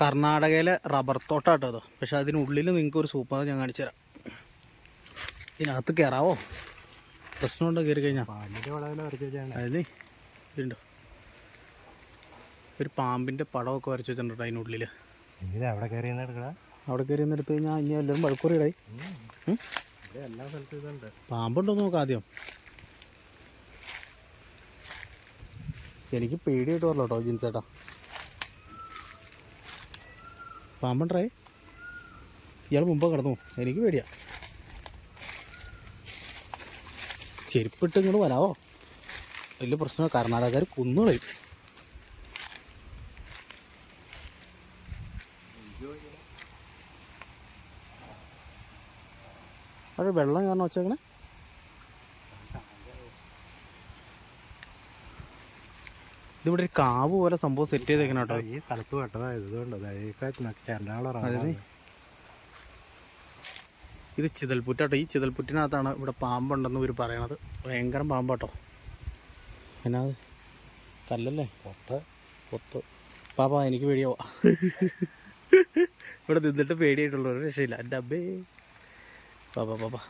കർണാടകയിലെ റബ്ബർ തോട്ടാട്ടോ അത് പക്ഷെ അതിനുള്ളിൽ നിങ്ങൾക്ക് ഒരു സൂപ്പർ ഞാൻ കാണിച്ചു തരാം. ഇതിനകത്ത് കയറാവോ പ്രശ്നമുണ്ടോ കയറി കഴിഞ്ഞാൽ അതായത് ഇതുണ്ടോ? ഒരു പാമ്പിന്റെ പടമൊക്കെ വരച്ച് വെച്ചിട്ടുണ്ട് അതിനുള്ളിൽ അവിടെ കയറി അവിടെ കയറി എടുത്തു കഴിഞ്ഞാൽ ഇനി എല്ലാവരും വഴക്കുറിയിടായി. എല്ലാ സ്ഥലത്തും ഇതുണ്ട്. പാമ്പുണ്ടോ നോക്കാം ആദ്യം. എനിക്ക് പേടിയായിട്ട് പറഞ്ഞു കേട്ടോ ജിൻസേട്ടാ. പാമ്പുണ്ടേ ഇയാൾ മുമ്പ് കിടന്നു. എനിക്ക് പേടിയാ. ചെരുപ്പിട്ട് ഇങ്ങോട്ട് വരാവോ? വലിയ പ്രശ്നമാണ് കർണാടകക്കാർ കുന്നുകളയും അവിടെ വെള്ളം കാരണം വെച്ചേക്കണേ ഇതിവിടെ ഒരു കാവ് പോലെ സംഭവം സെറ്റ് ചെയ്തേക്കണം കേട്ടോ. ഈ സ്ഥലത്ത് പെട്ടതായത് ഇതുകൊണ്ട് എറണാകുളം ഇത് ചിതൽപുറ്റാട്ടോ ഈ ചിതൽപുറ്റിനകത്താണ് ഇവിടെ പാമ്പുണ്ടെന്ന് ഇവർ പറയണത്. ഭയങ്കര പാമ്പാട്ടോ എന്നാ അത്? കല്ലല്ലേ പൊത്ത് പൊത്ത്. പാപ്പാ എനിക്ക് പേടിയാവാ ഇവിടെ നിന്നിട്ട് പേടിയായിട്ടുള്ള. ഒരു രക്ഷയില്ല. എന്റെ അബ്ബേ. പാപ്പാ പാപ്പാ.